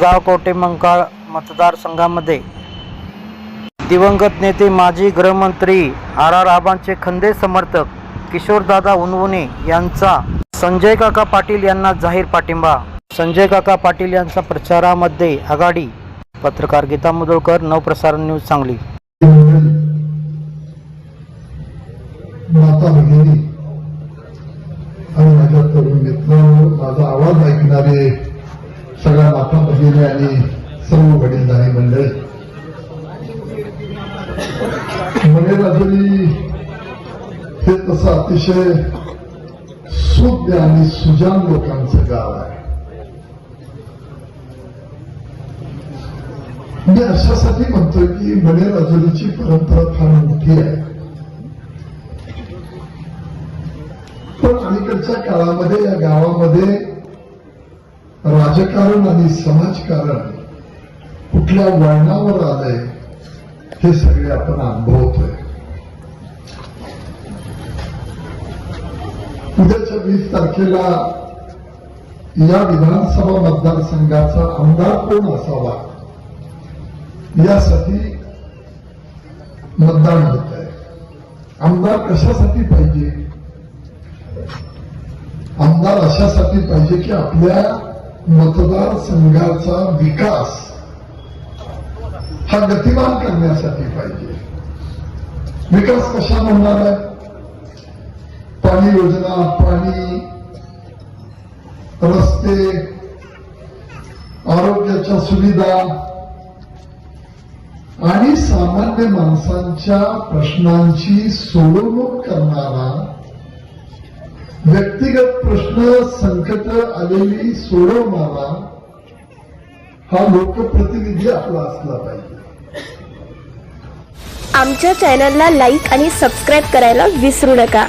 गाव कोटे मंकाळ मतदारसंघामध्ये दिवंगत नेते माजी गृहमंत्री आर आर आबांचे खंदे समर्थक किशोरदादा उनवणे यांचा संजय काका पाटील यांना जाहीर पाठिंबा. संजय काका पाटील यांचा प्रचारामध्ये आघाडी. पत्रकार गीता मुदोळकर नवप्रसारण न्यूज सांगली. माता भगिनी आणि माझ्या तरुण मित्र माझा आवाज ऐकणारे सगळ्या माता भगिनी आणि सर्व वडीलधारी मंडळी मनेराजरी हे तसं अतिशय शुद्ध आणि सुजान लोकांचं गाव आहे. मी अशासाठी म्हणतोय की मनेराजुरीची परंपरा फार मोठी आहे. पण अलीकडच्या काळामध्ये या गावामध्ये राजकारण आणि समाजकारण कुठल्या वळणावर आलंय हे सगळे आपण अनुभवतोय. उद्याच्या वीस तारखेला या विधानसभा मतदारसंघाचा आमदार कोण असावा यासाठी मतदान होत आहे आमदार कशासाठी पाहिजे? आमदार अशासाठी पाहिजे की आपल्या मतदारसंघाचा विकास हा गतिमान करण्यासाठी पाहिजे. विकास कशा म्हणणार आहे? पाणी योजना पाणी रस्ते आरोग्याच्या सुविधा आणि सामान्य माणसांच्या प्रश्नांची सोडवणूक करणारा व्यक्तिगत प्रश्न संकट आलेली सोडवणारा हा लोकप्रतिनिधी आपला असला पाहिजे. आमच्या चॅनलला लाईक आणि सबस्क्राईब करायला विसरू नका.